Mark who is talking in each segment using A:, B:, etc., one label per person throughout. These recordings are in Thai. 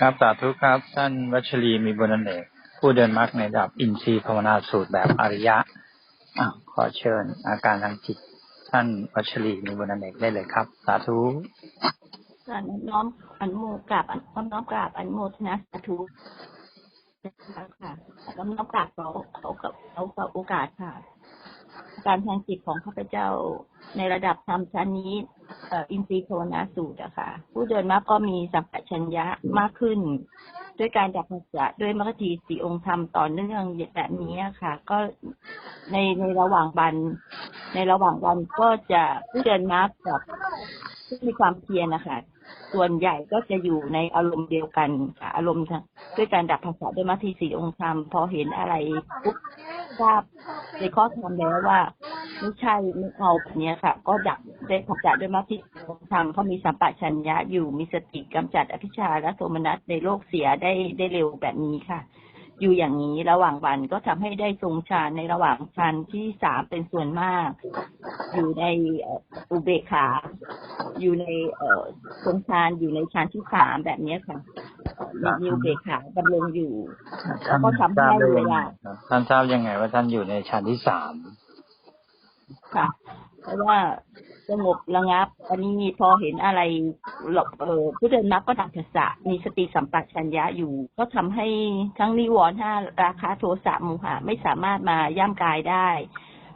A: ครับสาธุครับ ท่านวัชรีมีบุญอเนกผู้เดินมรรคในดับอินทรีย์ภาวนาสูตรแบบอริยะอะขอเชิญอาการทางจิต ท่านวัชรีมีบุญอเนกได้เลยครับ สาธุ
B: ค่ะน้อมอันโมกราบน้อมน้อมกราบอันโมทนาสาธุค่ะน้อมน้อมกราบขอขอกับเอากับโอกาสค่ะ การทางจิตของข้าพเจ้าในระดับธรรมชั้นนี้ อินทรีย์ภาวนาสูตรอะค่ะ ผู้เดินมากก็มีสัมปชัญญะมากขึ้น ด้วยการดับภาษะด้วยมรรคทีสีองค์ธรรมต่อเนื่องแบบนี้อะค่ะ ก็ในในระหว่างวัน ในระหว่างวันก็จะผู้เดินมากกับที่มีความเพียรนะคะส่วนใหญ่ก็จะอยู่ในอารมณ์เดียวกันค่ะ อารมณ์ด้วยการดับภาษาด้วยมัทธิสีองค์ธรรมพอเห็นอะไรปุ๊บทราบในข้อธรรมแล้วว่า ไม่ใช่ไม่เอาแบบนี้ค่ะ ก็ดับได้ขจัดด้วยมัทธิสีองค์ธรรมเขามีสัมปชัญญะอยู่มีสติกำจัดอภิชาและโทมนัสในโลกเสียได้ได้เร็วแบบนี้ค่ะ อยู่อย่างนี้ระหว่างวันก็ทำให้ได้ทรงฌานในระหว่างฌานที่สามเป็นส่วนมาก อยู่ในอุเบกขา อยู่ในเทรงฌานอยู่ในฌานที่สามแบบเนี้ค่ะมีอุเบกขาดำรงอยู่แล้วก็ทำให้
A: ทราบได้
B: เว
A: ยังไง
B: ลา
A: ครับท่านทราบยังไงว่าท่านอยู่ในชันที่สาม
B: ค่ะ เพราะว่าสงบระงับ อันนี้พอเห็นอะไรหลบเออผู้เดินมรรคก็ดับภาษะมีสติสัมปชัญญะอยู่ ก็ทำให้ทั้งนิวรณ์ห้าราคะโทสะโมหะไม่สามารถมาย่ำกายได้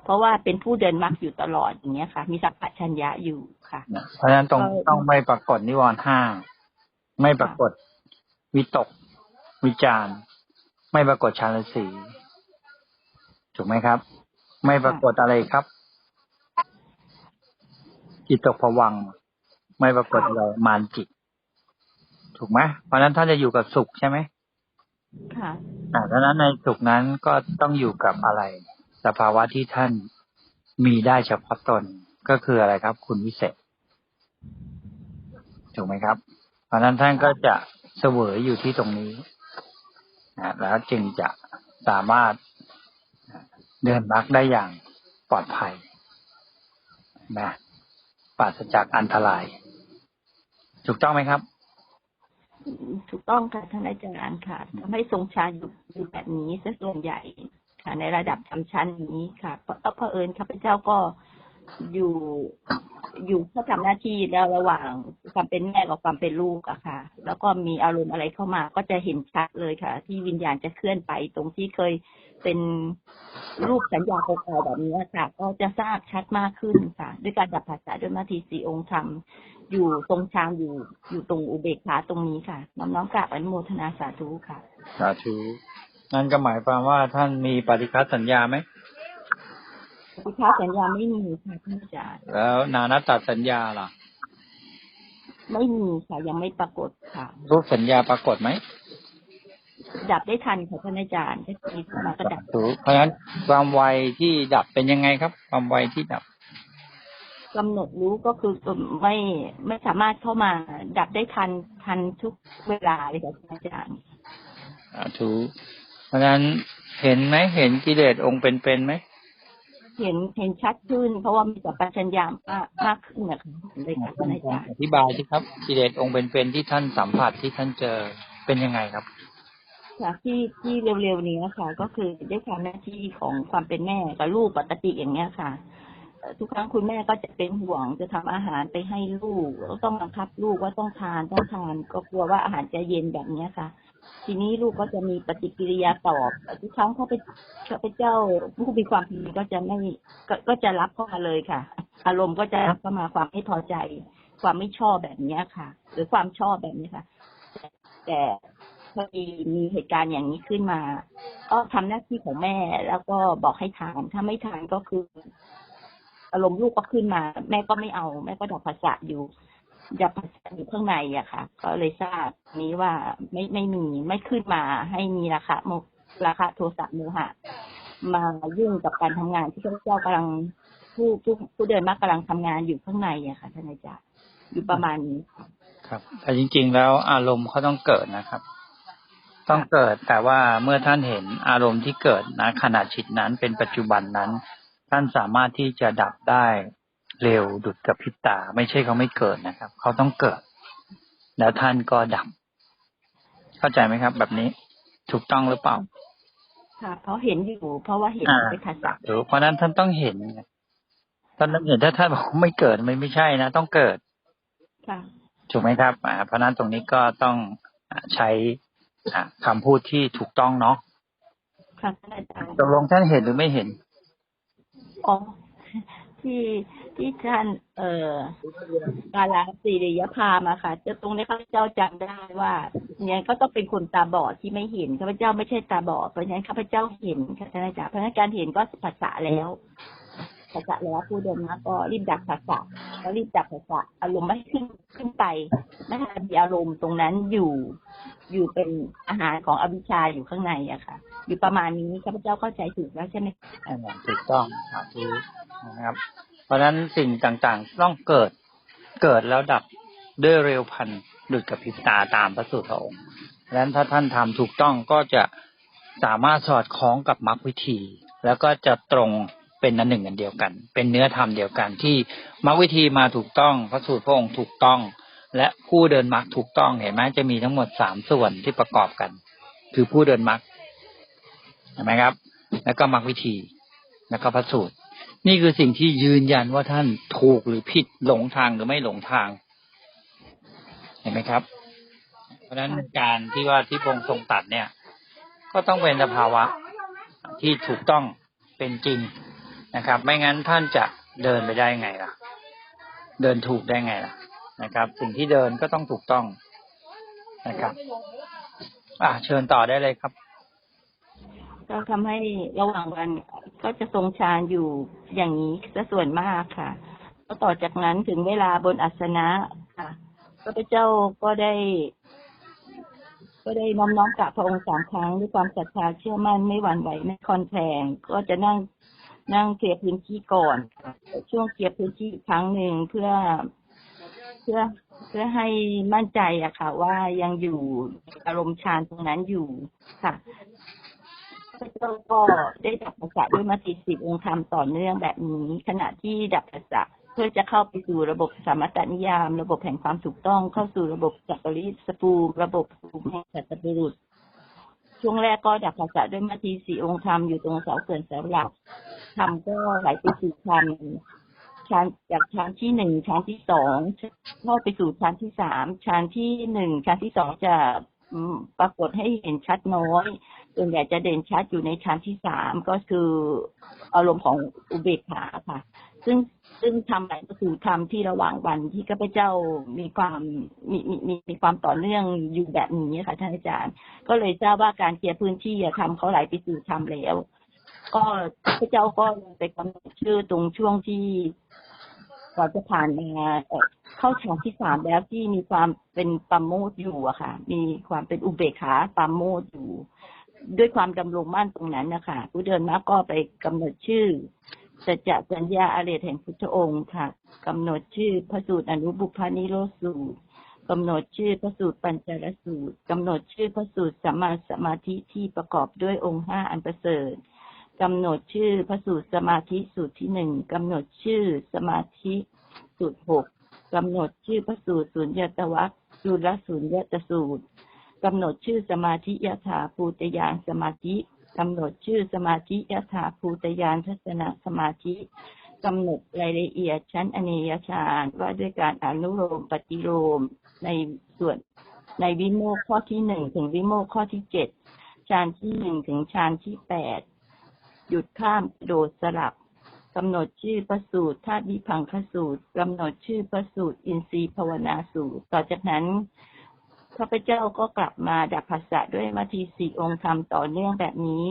B: เพราะว่าเป็นผู้เดินมรรคอยู่ตลอดอย่างเงี้ยค่ะ มีสัมปชัญญะอยู่ค่ะ
A: เพราะฉะนั้นต้อง
B: ก็
A: ต้องไม่ปรากฏนิวรณ์ห้าไม่ปรากฏวิตก วิจารณ์ไม่ปรากฏฌานสีถูกไหมครับ ไม่ปรากฏอะไรครับ จิตตกผวังค์ไม่ปรากฏอะไรมานจิต ถูกไหมเพราะฉะนั้นท่านจะอยู่กับสุขใช่ไหม
B: ค่ะ
A: อ่าดังนั้นในสุขนั้นก็ต้องอยู่กับอะไร สภาวะที่ท่านมีได้เฉพาะตนก็คืออะไรครับ คุณวิเศษ ถูกไหมครับ เพราะฉะนั้นท่านก็จะเสวยอยู่ที่ตรงนี้นะแล้วจึงจะสามารถเดินมรรคได้อย่างปลอดภัยนะ ปราศจากอันตราย ถูกต้องไหมครับ
B: ถูกต้องค่ะท่านอาจารย์ค่ะทำให้ทรงฌานอยู่แบบนี้ซะส่วนใหญ่ค่ะในระดับทำชั้นนี้ค่ะเพราะเพราะเอิญข้าพเจ้าก็ อยู่อยู่ก็ทำหน้าที่แล้วระหว่างความเป็นแม่กับความเป็นลูกอะค่ะ แล้วก็มีอารมณ์อะไรเข้ามา ก็จะเห็นชัดเลยค่ะ ที่วิญญาณจะเคลื่อนไปตรงที่เคยเป็นรูปสัญญาเก่าๆแบบนี้ค่ะ ก็จะทราบชัดมากขึ้นค่ะ ด้วยการดับภาษาด้วยมาทีสีองค์ธรรมอยู่ตรงชางอยู่อยู่ตรงอุเบกขาตรงนี้ค่ะน้อมน้อมกราบอนุโมทนาสาธุค่ะ
A: สาธุนั่นก็หมายความว่าท่านมีปฏิคัสสัญญาไหม
B: พิพาสัญญาไม่มีค่ะท่านอาจารย์
A: แล้วนานัตตสัญญาล่ะ
B: ไม่มีค่ะยังไม่ปรากฏค่ะ
A: รูปสัญญาปรากฏไหม
B: ดับได้ทันค่ะท่านอาจารย์ถ้ามีเข้ามาก็ดับ
A: ถูกเพราะฉะนั้นความไวที่ดับเป็นยังไงครับ ความไวที่ดับ
B: กำหนดรู้ก็คือไม่ไม่สามารถเข้ามาดับได้ทันทันทุกเวลาเลยค่ะท่านอาจารย์
A: สาธุเพราะฉะนั้นเห็นไหมเห็นกิเลสองค์เป็นๆไหม
B: เห็นเห็นชัดขึ้น เพราะว่ามีสัมปชัญญามากมากขึ้นนะคะเลยค่ะท่านอาจารย์
A: อธิบายสิครับกิเลสองค์เป็นๆที่ท่านสัมผัสที่ท่านเจอเป็นยังไงครับ
B: ค่ะที่ที่เร็วๆนี้ค่ะก็คือด้วยความหน้าที่ของความเป็นแม่กับลูกปกติอย่างเงี้ยค่ะเอ่อทุกครั้งคุณแม่ก็จะเป็นห่วงจะทำอาหารไปให้ลูกแล้วต้องบังคับลูกว่าต้องทานต้องทาน ก็กลัวว่าอาหารจะเย็นแบบเนี้ยค่ะ ทีนี้ลูกก็จะมีปฏิกิริยาตอบทุกครั้งเขาไปเขาไปเจ้าผู้มีความผิดก็จะไม่ก็ก็จะรับเข้ามาเลยค่ะ อารมณ์ก็จะรับเข้ามาความไม่พอใจ ความไม่ชอบแบบเนี้ยค่ะ หรือความชอบแบบนี้ค่ะ แต่พอดีมีเหตุการณ์อย่างนี้ขึ้นมา ก็ทำหน้าที่ของแม่แล้วก็บอกให้ทานถ้าไม่ทานก็คือ อารมณ์ลูกก็ขึ้นมา แม่ก็ไม่เอา แม่ก็ดับภาษาอยู่ ดับภาษาอยู่ข้างในอะค่ะ ก็เลยทราบนี้ว่าไม่ไม่มีไม่ขึ้นมาให้มีราคาโมราคาโทสะโมหะ มายุ่งกับการทำงานที่ข้าเจ้ากำลังผู้ผู้ผู้เดินมากกำลังทำงานอยู่ข้างในอะค่ะท่านอาจารย์อยู่ประมาณนี้
A: ครับ แต่จริง ๆ แล้วอารมณ์เขาต้องเกิดนะครับ ต้องเกิดแต่ว่าเมื่อท่านเห็นอารมณ์ที่เกิดนะขณะจิตนั้นเป็นปัจจุบันนั้น ท่านสามารถที่จะดับได้ เร็วดุดกับพริบตา ไม่ใช่เขาไม่เกิดนะครับ เขาต้องเกิด แล้วท่านก็ดับ เข้าใจไหมครับ แบบนี้ถูกต้องหรือเปล่า
B: ค่ะเพราะเห็นอยู่ เพราะว่าเห็น
A: อ่า
B: เป็นภาษา
A: ถูกเพราะฉะนั้นท่านต้องเห็นไงท่านต้องเห็นถ้าท่านบอกไม่เกิดมันไม่ใช่นะ ต้องเกิด
B: ค่ะ
A: ถูกไหมครับอ่าเพราะฉะนั้นตรงนี้ก็ต้องอ่าใช้อ่าคำพูดที่ถูกต้องเนาะ
B: ค่ะท่านอาจารย์
A: ตกลงท่านเห็นหรือไม่เห็น
B: อ๋อ ที่ที่ท่าน เอ่อกาลาสิริยพามาค่ะจะตรงนี้ข้าพเจ้าจำได้ว่าเนี่ยก็ต้องเป็นคนตาบอดที่ไม่เห็นข้าพเจ้าไม่ใช่ตาบอดเพราะฉะนั้นข้าพเจ้าเห็นค่ะท่านอาจารย์เพราะฉะนั้นการเห็นก็ภาษาแล้ว ภาษาแล้วผู้เดินมาก็รีบดักภาษาแล้วรีบดักภาษาอารมณ์ไม่ขึ้นขึ้นไปไม่ให้มีอารมณ์ตรงนั้นอยู่ อยู่เป็นอาหารของอวิชชาอยู่ข้างในอะค่ะ อยู่ประมาณนี้ข้าพเจ้าเข้าใจถูกแล้วใช่ไหม
A: ถูกต้องสาธุนะครับ เพราะฉะนั้นสิ่งต่างๆต้องเกิดเกิดแล้วดับด้วยเร็วพันดุจกับพิบตาตามพระสูตรพระองค์เพราะฉะนั้นถ้าท่านทำถูกต้องก็จะสามารถสอดคล้องกับมรรควิธี แล้วก็จะตรง เป็นอันหนึ่งอันเดียวกัน เป็นเนื้อธรรมเดียวกันที่มรรควิธีมาถูกต้องพระสูตรพระองค์ถูกต้อง และผู้เดินมรรคถูกต้องเห็นไหมจะมีทั้งหมดสามส่วนที่ประกอบกัน คือผู้เดินมรรคเห็นไหมครับ แล้วก็มรรควิธีแล้วก็พระสูตร นี่คือสิ่งที่ยืนยันว่าท่านถูกหรือผิดหลงทางหรือไม่หลงทาง เห็นไหมครับ เพราะฉะนั้นการที่ว่าที่พระองค์ทรงตัดเนี่ย ก็ต้องเป็นสภาวะที่ถูกต้องเป็นจริง นะครับ ไม่งั้นท่านจะเดินไปได้ไงล่ะ เดินถูกได้ไงล่ะนะครับ สิ่งที่เดินก็ต้องถูกต้องนะครับ อะเชิญต่อได้เลยครับ
B: ก็ทำให้ระหว่างวันก็จะทรงฌานอยู่อย่างนี้ซะส่วนมากค่ะก็ต่อจากนั้นถึงเวลาบนอัสนะค่ะพระเจ้าก็ได้ ก็ได้น้อมน้อมกราบพระองค์สามครั้งด้วยความศรัทธาเชื่อมั่นไม่หวั่นไหวไม่คอนแคลงก็จะนั่ง นั่งเคลียร์พื้นที่ก่อน ช่วงเคลียร์พื้นที่อีกครั้งหนึ่งเพื่อเพื่อเพื่อให้มั่นใจอะค่ะ ว่ายังอยู่อารมณ์ฌานตรงนั้นอยู่ค่ะพระเจ้าก็ได้ดับภาษาด้วยมติสิบองค์ธรรมต่อเนื่องแบบนี้ ขณะที่ดับภาษาเพื่อจะเข้าไปสู่ระบบสามตนิยาม ระบบแห่งความถูกต้องเข้าสู่ระบบจักริสภูระบบภูมิแห่งสัตบุรุษช่วงแรกก็ดับภาษาด้วยมติสี่องค์ธรรมอยู่ตรงเสาเขื่อนเสาหลัก ธรรมก็ไหลไปสู่ฌานฌานจากฌานที่หนึ่งฌานที่สองเข้าไปสู่ฌานที่สามฌานที่หนึ่งฌานที่สองจะปรากฏให้เห็นชัดน้อยส่วนใหญ่จะเด่นชัดอยู่ในชั้นที่สามก็คืออารมณ์ของอุเบกขาค่ะ ซึ่งซึ่งทำอะไรก็คือทำที่ระหว่างวันที่ข้าพเจ้ามีความมีมีมีมีความต่อเนื่องอยู่แบบนี้ค่ะท่านอาจารย์ ก็เลยทราบว่าการเคลียร์พื้นที่ทำเขาไหลไปสู่ทำแล้ว ก็ข้าพเจ้าก็ไปกำหนดชื่อตรงช่วงที่ก่อนจะผ่านมาเอเข้าชั้นที่สามแล้วที่มีความเป็นปัมโมดอยู่อะค่ะ มีความเป็นอุเบกขาปัมโมดอยู่ ด้วยความดำรงมั่นตรงนั้นนะคะผู้เดินมาก็ไปกำหนดชื่อสัจจะสัญญาอาเรศแห่งพุทธองค์ค่ะกำหนดชื่อพระสูตรอนุบุพานิโรธสูตรกำหนดชื่อพระสูตรปัญจรสูตรกำหนดชื่อพระสูตรสัมมาสมาธิที่ประกอบด้วยองค์ห้าอันประเสริฐ กำหนดชื่อพระสูตรสมาธิสูตรที่หนึ่งกำหนดชื่อสมาธิสูตรหกกำหนดชื่อพระสูตรสุญญตวัคสูตรละสุญญตสูตรกำหนดชื่อสมาธิยถาภูตยานสมาธิกำหนดชื่อสมาธิยถาภูตยานทัศนสมาธิกำหนดรายละเอียดชั้นอเนยฌานว่าด้วยการอนุโลมปฏิโลมในส่วนในวิโมกข้อที่หนึ่งถึงวิโมกข์ข้อที่เจ็ดฌานที่หนึ่งถึงฌานที่แปด หยุดข้ามโดดสลับกำหนดชื่อพระสูตรธาตุวิพังคสูตรกำหนดชื่อพระสูตรอินทรีย์ภาวนาสูตร ต่อจากนั้นข้าพเจ้าก็กลับมาดับภาษาด้วยมาทีสี่องค์ธรรมต่อเนื่องแบบนี้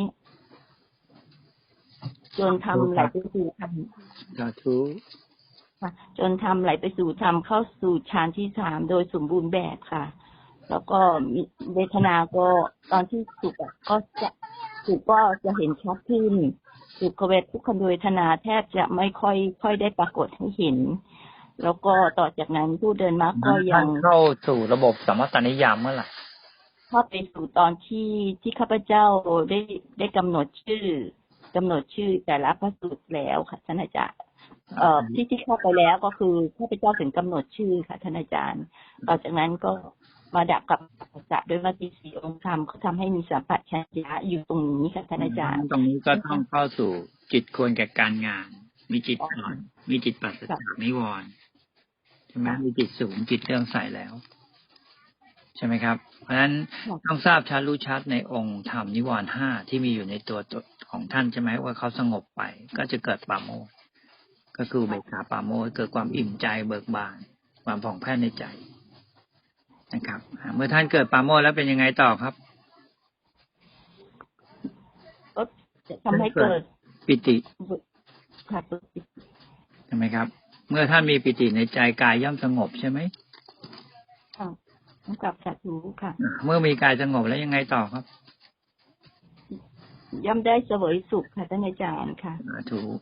B: จนทำไหลไปสู่ธรรม
A: สาธุ
B: ค่ะจนทำไหลไปสู่ธรรมเข้าสู่ฌานที่สามโดยสมบูรณ์แบบค่ะ แล้วก็มีเวทนาก็ตอนที่สุขอะก็จะ สุขก็จะเห็นชัดขึ้น สุขเวททุกขเวทนาแทบจะไม่ค่อยค่อยได้ปรากฏให้เห็น แล้วก็ต่อจากนั้นผู้เดินมรรคก็ยั
A: ท่างนเข้าสู่ระบบสมมตนิยามเมื่อไหร่
B: เข้าไปสู่ตอนที่ที่ข้าพเจ้าได้ได้กำหนดชื่อกำหนดชื่อแต่ละพระสูตรแล้วค่ะท่านอาจารย์เอ่อที่ที่เข้าไปแล้วก็คือข้าพเจ้าถึงกำหนดชื่อค่ะท่านอาจารย์ ต่อจากนั้นก็ มาดับกับภาสสะด้วยมติสีองค์ธรรมเขาทำให้มีสัมผัสชัญญะอยู่ตรงนี้ค่ะท่านอาจารย์
A: ตรงนี้ก็ต้องเข้าสู่จิตควรแก่การงาน มีจิตอ่อน มีจิตปัสสจากนิวรณ์ใช่ไหมมีจิตสูงจิตเรื่องใสแล้ว ใช่ไหมครับ เพราะฉะนั้นต้องทราบชัดรู้ชัดในองค์ธรรมนิวรณ์ห้าที่มีอยู่ในตัวตนของท่านใช่ไหมว่าเขาสงบไป ก็จะเกิดปราโมทย์ก็คืออุเบกขาปราโมทย์เกิดความอิ่มใจเบิกบานความผ่องแผ้วในใจ นะครับอ่าเมื่อท่านเกิดปราโมทย์แล้วเป็นยังไงต่อครับ
B: ก็จะทำให้เกิด
A: ปิติ
B: ค่ะปิติ
A: ใช่ไหมครับ เมื่อท่านมีปิติในใจกายย่อมสงบใช่ไหม
B: ค่ะกับสัตว์รู้ค่ะ
A: อ่าเมื่อมีกายสงบแล้วยังไงต่อครับ
B: ย่อมได้เสวยสุขค่ะท่านอาจารย์ค่ะ
A: อ่าถูก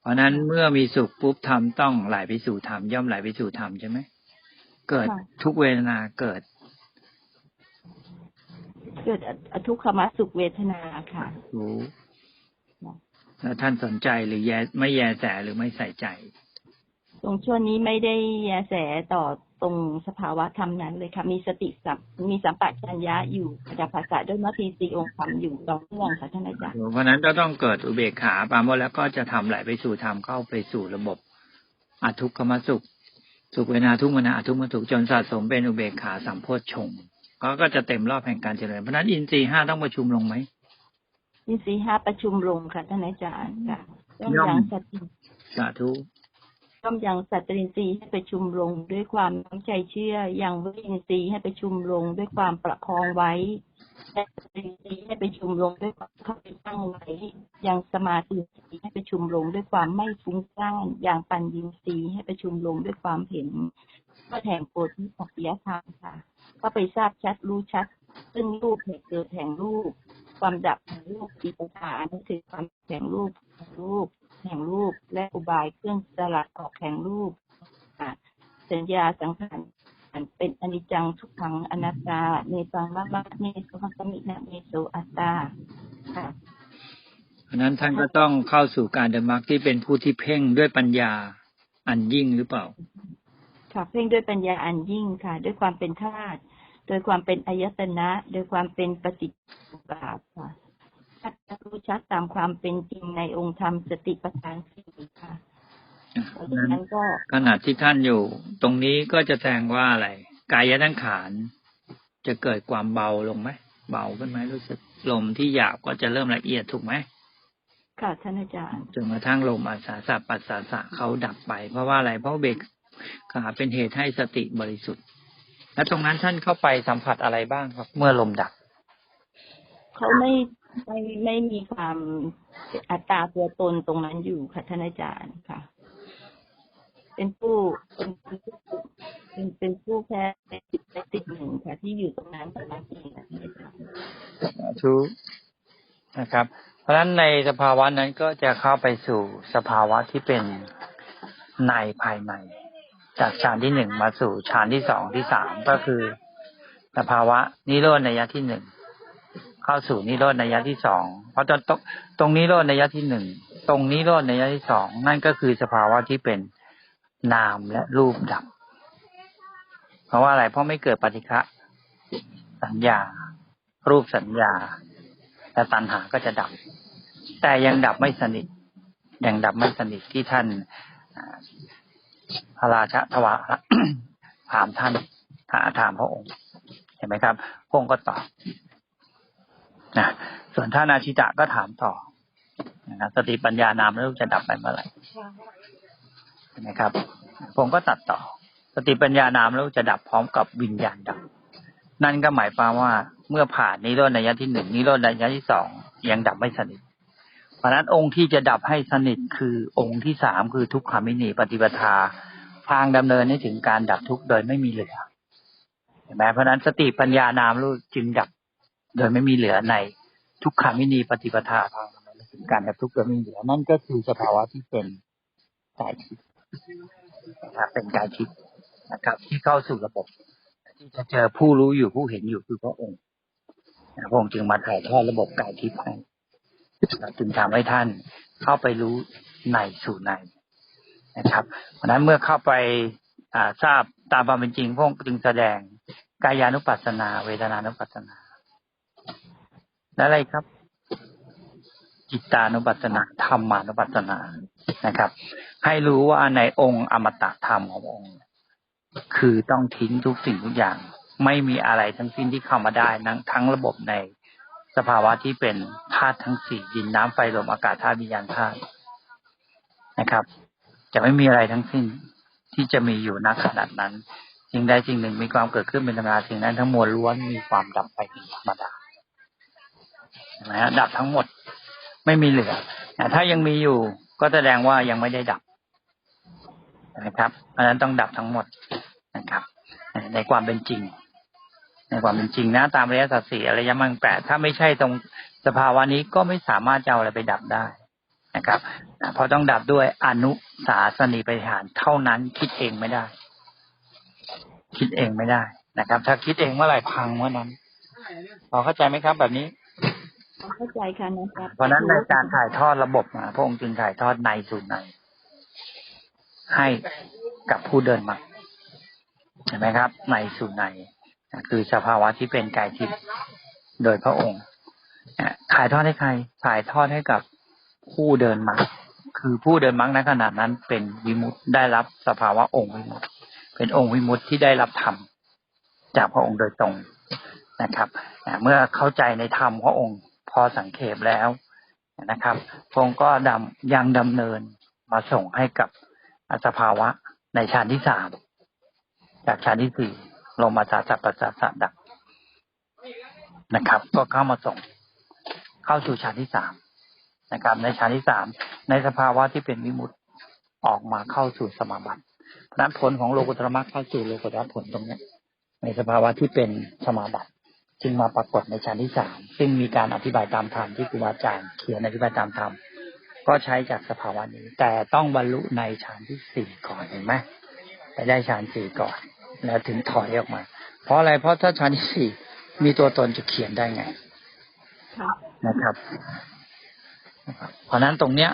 A: เพราะฉะนั้นเมื่อมีสุขปุ๊บธรรมต้องไหลไปสู่ธรรมย่อมไหลไปสู่ธรรมใช่ไหม เกิด
B: ค่ะ
A: ทุกเวทนาเกิด
B: เกิดอทุกขมสุขเวทนาค่ะ
A: รู้
B: ค่ะ
A: แล้วท่านสนใจหรือแยไม่แยแสหรือไม่ใส่ใจ
B: ตรงช่วงนี้ไม่ได้แยแสต่อตรงสภาวะธรรมนั้นเลยค่ะ มีสติสัมมีสัมปชัญญะอยู่กับภาษาด้วยมติสีองค์ธรรมอยู่ต่อเนื่องค่ะท่านอาจารย์
A: เพราะฉะนั้นก็ต้องเกิดอุเบกขาปราโมทย์แล้วก็จะทำไหลไปสู่ธรรมเข้าไปสู่ระบบอทุกขมสุข สุขเวทนาทุกขมนาอทุกขมสุขจนสะสมเป็นอุเบกขาสัมโพชฌงค์ก็ก็จะเต็มรอบแห่งการเจริญเพราะฉะนั้นอินทรีย์ห้าต้องประชุมลงไหม
B: อินทรีย์ห้าประชุมลงค่ะท่านอาจารย์ค่ะย่อม
A: ย่อม
B: ยังสติ
A: สาธุ
B: ย่อมยังสัตตรินทรีย์ให้ประชุมลงด้วยความน้ำใจเชื่อยังวิริยินทรีย์ให้ประชุมลงด้วยความประคองไว้ และสีให้ไปชุมลงด้วยความเข้าไปตั้งไว้ยังสมาธินทรีให้ไปชุมลงด้วยความไม่ฟุ้งซ่านอย่างปัญญินทรีให้ไปชุมลงด้วยความเห็นก็แห่งโพธิปัจจยธรรมค่ะ ก็ไปทราบชัดรู้ชัด ซึ่งรูปเหตุเกิดแห่งรูป ความดับแห่งรูปปีปัญหานั่นคือความแห่งรูปแห่งรูป แห่งรูปและอุบายเครื่องสลัดออกแห่งรูปอะสัญญาสังขาร อันเป็นอนิจจังทุกขังอนัตตา เนตังมะมะเนสุขังสมินะเนโสอัตตาค่ะ
A: เพราะฉะนั้นท่านก็ต้องเข้าสู่การเดนมาร์กที่เป็นผู้ที่เพ่งด้วยปัญญาอันยิ่งหรือเปล่า
B: ค่ะเพ่งด้วยปัญญาอันยิ่งค่ะ ด้วยความเป็นธาตุโดยความเป็นอายตนะ โดยความเป็นปฏิจจสมุปบาทค่ะชัดรู้ชัดตามความเป็นจริงในองค์ธรรมสติปัฏฐานสี่ค่ะเพราะฉะ นั้นก็
A: ขณะที่ท่านอยู่ ตรงนี้ก็จะแสดงว่าอะไรกายทั้งขานจะเกิดความเบาลงไหมเบาขึ้นไหมรู้สึกลมที่หยาบก็จะเริ่มละเอียดถูกไหม
B: ค่ะท่านอาจารย์
A: จนกระทั่งลมอาสาสะปัสสาสะเขาดับไป เพราะว่าอะไรเพราะเบกขาเป็นเหตุให้สติบริสุทธิ์ แล้วตรงนั้นท่านเข้าไปสัมผัสอะไรบ้างครับ เมื่อลมดับ
B: เขาไม่ไม่ไม่มีความอัตตราตัวตนตรงนั้นอยู่ค่ะท่านอาจารย์ค่ะ เป็นผู้เป็นเป็นเป็นผู้แพ้ในจิตในติดหนึ่งค่ะ ที่อยู่ตรงนั้นตรงนั้นเองค่ะท่านอาจารย์
A: ชูนะครับ เพราะฉะนั้นในสภาวะนั้นก็จะเข้าไปสู่สภาวะที่เป็นในภายในจากฌานที่หนึ่งมาสู่ฌานที่สองที่สามก็คือ สภาวะนิโรธในยะที่หนึ่งเข้าสู่นิโรธในยะที่สองเพราะตรงตรงนิโรธในยะที่หนึ่งตรงนิโรธในยะที่สองนั่นก็คือสภาวะที่เป็น นามและรูปดับ เพราะว่าอะไรเพราะไม่เกิดปฏิฆะสัญญา รูปสัญญา และตัณหาก็จะดับ แต่ยังดับไม่สนิทยังดับไม่สนิทที่ท่านพระราชทวาถามท่านถาถามพระองค์ เห็นไหมครับพระองค์ก็ตอบนะส่วนท่านอาชิตะก็ถามต่อนะสติปัญญานามแล้วจะดับไปเมื่อไหร่ นไหมครับพระองค์ก็ตัดต่อ สติปัญญานามแล้วจะดับพร้อมกับวิญญาณดับ นั่นก็หมายความว่าเมื่อผ่านนิโรธในยะที่หนึ่งนิโรธในยะที่สองยังดับไม่สนิทเพราะนั้นองค์ที่จะดับให้สนิทคือองค์ที่สามคือทุกขามินีปฏิปทาทางดำเนินให้ถึงการดับทุกข์โดยไม่มีเหลือเห็นไหมเพราะนั้นสติปัญญานามรู้จึงดับ โดยไม่มีเหลือในทุกขามินีปฏิปทาทางดำเนินถึงการดับทุกข์โดยไม่มีเหลือนั่นก็คือสภาวะที่เป็นกายทิพย์ นะครับเป็นกายทิพย์นะครับ ที่เข้าสู่ระบบ ที่จะเจอผู้รู้อยู่ผู้เห็นอยู่คือพระองค์พระองค์จึงมาถ่ายทอดระบบกายทิพย์ให้จึงทำให้ท่านเข้าไปรู้ในสู่ในนะครับเพราะฉะนั้นเมื่อเข้าไปอ่าทราบตามความเป็นจริงพระองค์จึงแสดงกายานุปัสสนา เวทนานุปัสสนาและอะไรครับจิตานุปัสสนาธรรมานุปัสสนานะครับ ให้รู้ว่าในองค์อมตะธรรมขององค์ คือต้องทิ้งทุกสิ่งทุกอย่าง ไม่มีอะไรทั้งสิ้นที่เข้ามาได้ทั้งทั้งระบบในสภาวะที่เป็นธาตุทั้งสี่ดินน้ำไฟลมอากาศธาตุวิญญาณธาตุนะครับ จะไม่มีอะไรทั้งสิ้นที่จะมีอยู่ณขนาดนั้นสิ่งใดสิ่งหนึ่งมีความเกิดขึ้นเป็นธรรมดาสิ่งนั้นทั้งมวลล้วนมีความดับไปเป็นธรรมดานะฮะดับทั้งหมดไม่มีเหลือถ้ายังมีอยู่ก็แสดงว่ายังไม่ได้ดับ นะครับเพราะฉะนั้นต้องดับทั้งหมดนะครับ ในความเป็นจริง ในความเป็นจริงนะ ตามอริยสัจสี่อริยมรรคแปดถ้าไม่ใช่ตรงสภาวะนี้ก็ไม่สามารถจะเอาอะไรไปดับได้นะครับเพราะต้องดับด้วยอนุสาสนีปฏิหารเท่านั้นคิดเองไม่ได้ คิดเองไม่ได้นะครับ ถ้าคิดเองเมื่อไหร่พังเมื่อนั้นพอเข้าใจไหมครับแบบนี้
B: เข้าใจค่ะนะครับ
A: เพราะฉะนั้นในการถ่ายทอดระบบมาพระองค์จึงถ่ายทอดในสู่ใน ให้กับผู้เดินมาเห็นไหมครับ ในสู่ในคือสภาวะที่เป็นกายทิพย์โดยพระองค์ถ่ายทอดให้ใคร ถ่ายทอดให้กับผู้เดินมาคือผู้เดินมรรคในขณะนั้นเป็นวิมุตได้รับสภาวะองค์วิมุตเป็นองค์วิมุตที่ได้รับธรรมจากพระองค์โดยตรงนะครับเมื่อเข้าใจในธรรมพระองค์พอสังเขปแล้วนะครับพระองค์ก็ดำยังดำเนินมาส่งให้กับ อสภาวะในฌานที่สามจากฌานที่สี่ลงมาจากสัพสัสสะดับนะครับ ก็เข้ามาส่ง เข้าสู่ฌานที่สามนะครับ ในฌานที่สามในสภาวะที่เป็นวิมุตต์ออกมาเข้าสู่สมาบัติพระนั้นผลของโลกุตรมรรคเข้าสู่โลกุตรผลตรงนี้ในสภาวะที่เป็นสมาบัติจึงมาปรากฏในฌานที่สามซึ่งมีการอธิบายตามธรรมที่ครูบาอาจารย์เขียนอธิบายตามธรรม ก็ใช้จากสภาวะนี้ แต่ต้องบรรลุในฌานที่สี่ก่อนเห็นไหมไปได้ฌานสี่ก่อน แล้วถึงถอยออกมา เพราะอะไรเพราะถ้าฌานที่สี่มีตัวตนจะเขียนได้ไงนะครับเพราะนั้นตรงเนี้ย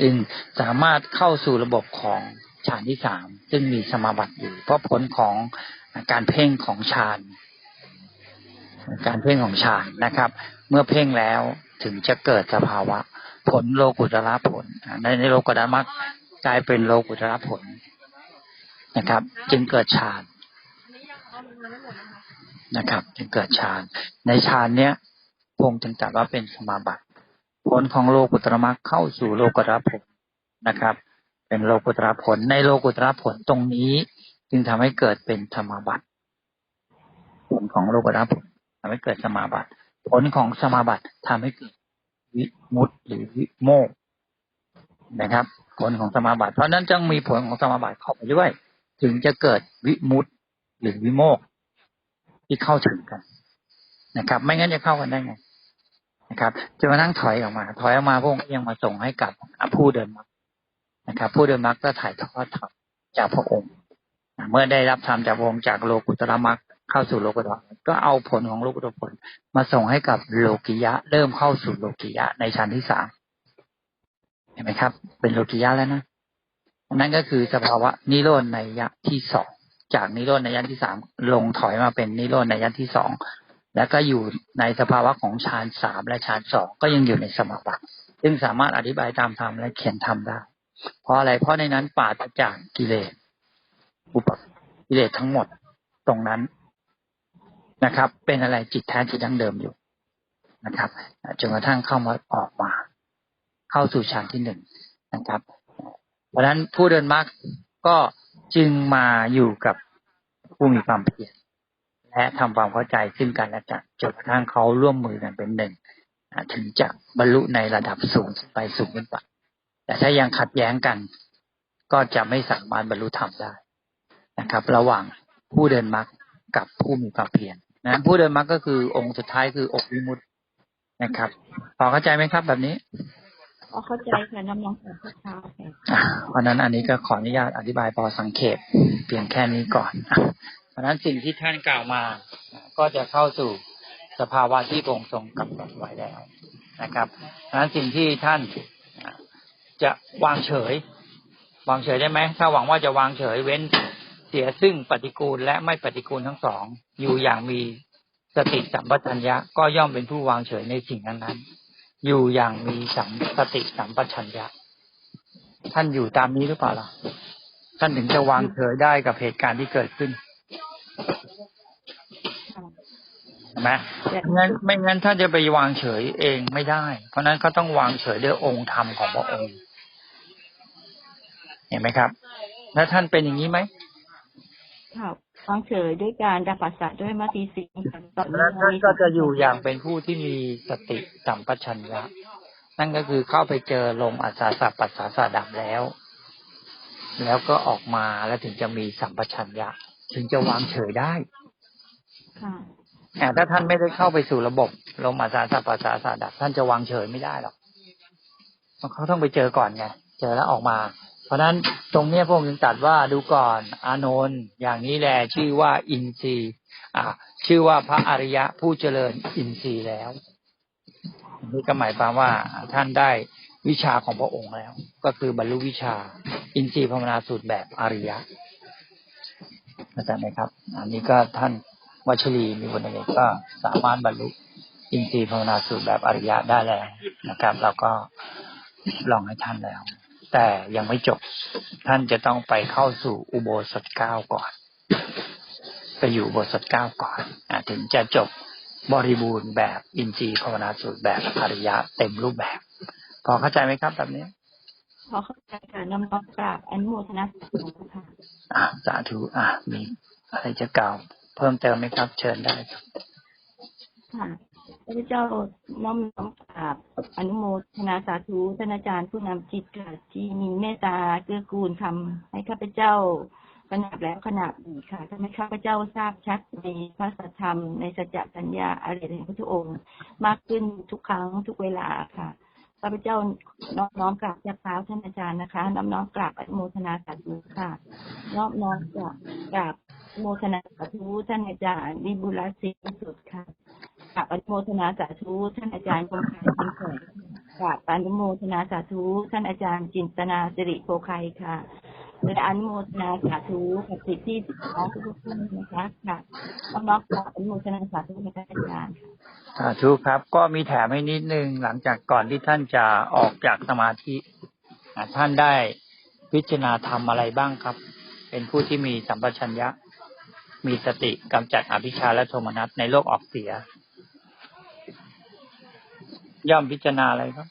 A: จึงสามารถเข้าสู่ระบบของฌานที่สามซึ่งมีสมาบัติอยู่ เพราะผลของการเพ่งของฌานการเพ่งของฌานนะครับ เมื่อเพ่งแล้ว ถึงจะเกิดสภาวะ ผลโลกุตระผล ในในโลกุตระมรรคกลายเป็นโลกุตระผลนะครับ จึงเกิดฌานนะครับ จึงเกิดฌานในฌานเนี้ยพงจึงจัดว่าเป็นสมาบัติผลของโลกุตระมรรคเข้าสู่โลกุตระผลนะครับ เป็นโลกุตระผล ในโลกุตระผลตรงนี้ จึงทำให้เกิดเป็นสมบัติผลของโลกุตระผลทำให้เกิดสมาบัติ ผลของสมาบัติทำให้เกิดวิมุตหรือวิโมกนะครับ ผลของสมาบัติ เพราะนั้นจึงมีผลของสมาบัติเข้าไปด้วย ถึงจะเกิดวิมุตหรือวิโมกที่เข้าถึงกันนะครับ ไม่งั้นจะเข้ากันได้ไงนะครับจนกระทั่งถอยออกมา ถอยออกมาพระองค์ยังมาส่งให้กับผู้เดินมรรคนะครับ ผู้เดินมรรคก็ถ่ายทอดธรรมจากพระองค์ เมื่อได้รับธรรมจากองค์จากโลกุตระมรรค เข้าสู่โลกุตระก็เอาผลของโลกุตระผล มาส่งให้กับโลกิยะ เริ่มเข้าสู่โลกิยะในชั้นที่สามเห็นไหมครับ เป็นโลกิยะแล้วนะนั่นก็คือสภาวะนิโรธในยะที่สองจากนิโรธในยันที่สามลงถอยมาเป็นนิโรธในยันที่สองแล้วก็อยู่ในสภาวะของฌานสามและฌานสองก็ยังอยู่ในสมบัติซึ่งสามารถอธิบายตามธรรมและเขียนธรรมได้ เพราะอะไรเพราะในนั้นปราศจากกิเลสอุปกิเลสทั้งหมดตรงนั้น นะครับ เป็นอะไรจิตแท้จิตดั้งเดิมอยู่นะครับจนกระทั่งเข้ามาออกมา เข้าสู่ฌานที่หนึ่งนะครับ เพราะนั้นผู้เดินมรรคก็จึงมาอยู่กับผู้มีความเพียรและทำความเข้าใจซึ่งกันและกันจนกระทั่งเขาร่วมมือกันเป็นหนึ่งถึงจะบรรลุในระดับสูงไปสูงขึ้นไปแต่ถ้ายังขัดแย้งกัน ก็จะไม่สามารถบรรลุธรรมได้นะครับ ระหว่างผู้เดินมรรคกับผู้มีความเพียร นะผู้เดินมรรคก็คือองค์สุดท้ายคืออกวิมุตนะครับ พอเข้าใจไหมครับแบบนี้
B: อเข้าใจค่ะน้ำน้องสาวเข้า
A: ค่ะเพราะนั้นอันนี้ก็ขออนุญาตอธิบายพอสังเขปเพียงแค่นี้ก่อน เพราะนั้นสิ่งที่ท่านกล่าวมา ก็จะเข้าสู่สภาวะที่องค์ทรงกำหนดไว้แล้วนะครับเพราะนั้นสิ่งที่ท่านจะวางเฉย วางเฉยได้ไหมถ้าหวังว่าจะวางเฉยเว้น สียซึ่งปฏิกูลและไม่ปฏิกูลทั้งสอง อยู่อย่างมีสติสัมปชัญญะก็ย่อมเป็นผู้วางเฉยในสิ่งนั้นๆ อยู่อย่างมีสัมสติสัมปชัญญะ ท่านอยู่ตามนี้หรือเปล่าล่ะ ท่านถึงจะวางเฉยได้กับเหตุการณ์ที่เกิดขึ้น
B: ค่ะ
A: เห็นไหมไม่งั้นไม่งั้นถ้านจะไปวางเฉยเองไม่ได้ เพราะฉะนั้นก็ต้องวางเฉยด้วยองค์ธรรมของพระองค์ เห็นไหมครับ แล้วท่านเป็นอย่างนี้ไหม
B: ค่ะวางเฉยด้วยการดับปัสสะด้วยมัตติสีค่ะตอน
A: เพราะ
B: นี้
A: ฉะนั้นท่านก็จะอยู่อย่างเป็นผู้ที่มีสติสัมปชัญญะนั่นก็คือเข้าไปเจอลมอัศสาสะปัสสาสะดับแล้ว แล้วก็ออกมาแล้วถึงจะมีสัมปชัญญะ ถึงจะวางเฉยได้
B: ค่ะ
A: แต่ถ้าท่านไม่ได้เข้าไปสู่ระบบลมอัศสาสะปัสสาสะดับ ท่านจะวางเฉยไม่ได้หรอกเพราะเขาต้องไปเจอก่อนไงเจอแล้วออกมา เพราะนั้นตรงเนี้ยพระองค์จึงตัดว่าดูก่อนอานนท์อย่างนี้แหละชื่อว่าอินทรีย์อ่า ชื่อว่าพระอริยะผู้เจริญอินทรีย์แล้วนี่ก็หมายความว่าท่านได้วิชาของพระองค์แล้ว ก็คือบรรลุวิชา อินทรีย์ภาวนาสูตรแบบอริยะเข้าใจไหมครับ อันนี้ก็ท่านวัชรีมีบุญเอกก็สามารถบรรลุอินทรีย์ภาวนาสูตรแบบอริยะได้แล้วนะครับเราก็ลองให้ท่านแล้ว แต่ยังไม่จบ ท่านจะต้องไปเข้าสู่อุโบสถเก้าก่อน ไปอยู่อุโบสถเก้าก่อนอะถึงจะจบบริบูรณ์แบบอินทรีย์ภาวนาสูตรแบบอริยะเต็มรูปแบบ พอเข้าใจไหมครับแบบนี้
B: ขอเข้าใจค่ะน้ำน้อมกราบอนุโมทนาสาธุค่ะ
A: อะสาธุอะมีอะไรจะกล่าว เพิ่มเติมไหมครับ เชิญได้ครับ
B: ค่ะ พระเจ้าน้อมน้อมกราบอนุโมทนาสาธุท่านอาจารย์ผู้นำจิตค่ะที่มีเมตตาเกื้อกูลทำให้ข้าพเจ้าขนาบแล้วขนาบอีกค่ะทำให้ข้าพเจ้าทราบชัดในพระสัทธรรมในสัจจัญญาอริยแห่งพระพุทธองค์ มากขึ้นทุกครั้งทุกเวลาค่ะข้าพเจ้าน้อมน้อมกราบจากเท้าท่านอาจารย์นะคะ น้อมน้อมกราบอนุโมทนาสาธุค่ะ น้อมน้อมกราบกราบอนุโมทนาสาธุท่านอาจารย์วิบุลศิลสุดค่ะ กราบอนุโมทนาสาธุท่านอาจารย์คมคายคำแสงกราบอนุโมทนาสาธุท่านอาจารย์จินตนาสิริโพไคค่ะและอนุโมทนาสาธุกับสิทธิน้องทุกท่านนะคะค่ะน้องๆกราบอนุโมทนาสาธุนะคะอาจารย์
A: สาธุครับ ก็มีแถมให้นิดนึงหลังจากก่อนที่ท่านจะออกจากสมาธิท่านได้พิจารณาทำอะไรบ้างครับ เป็นผู้ที่มีสัมปชัญญะ มีสติกำจัดอภิชาและโทมนัสในโลกออกเสีย ย่อมพิจารณาอะไรครับ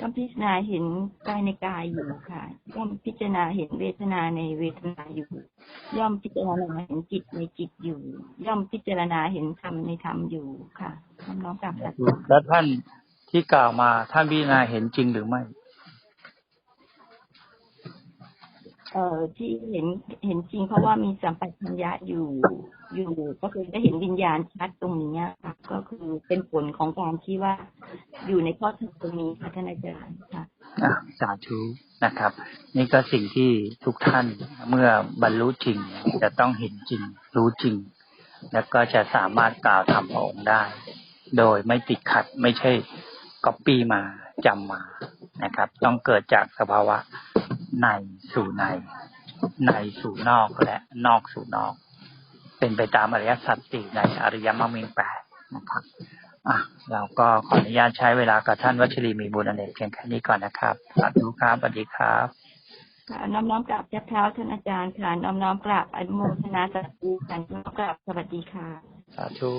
B: ย่อมพิจารณาเห็นกายในกายอยู่ค่ะ ย่อมพิจารณาเห็นเวทนาในเวทนาอยู่ ย่อมพิจารณาเห็นจิตในจิตอยู่ ย่อมพิจารณาเห็นธรรมในธรรมอยู่ค่ะน้องๆกราบสาธุ
A: แล้วท่านที่กล่าวมาท่านพิจารณาเห็นจริงหรือไม่
B: เอ่อที่เห็นเห็นจริงเพราะว่ามีสัมปชัญญะอยู่อยู่ ก็คือได้เห็นวิญญาณชัดตรงนี้ค่ะก็คือเป็นผลของการที่ว่าอยู่ในข้อธรรมตรงนี้ค่ะท่านอาจารย์ค่ะ
A: อะสาธุนะครับ นี่ก็สิ่งที่ทุกท่านเมื่อบรรลุจริง จะต้องเห็นจริง รู้จริง แล้วก็จะสามารถกล่าวทำพระองค์ได้ โดยไม่ติดขัดไม่ใช่ก๊อปปี้มาจำมานะครับ ต้องเกิดจากสภาวะ ในสู่ใน ในสู่นอกและนอกสู่นอก เป็นไปตามอริยสัจสี่ในอริยมรรคมีแปดนะครับอะเราก็ขออนุญาตใช้เวลากับท่านวัชรีมีบุญอเนกเพียงแค่นี้ก่อนนะครับสาธุครับสวัสดีครับ
B: ค่ะน้อมน้อมกราบจับเท้าท่านอาจารย์ค่ะน้อมน้อมกราบอนุโมทนาสาธุค่ะน้อมกราบสวัสดีค่ะ
A: สาธุ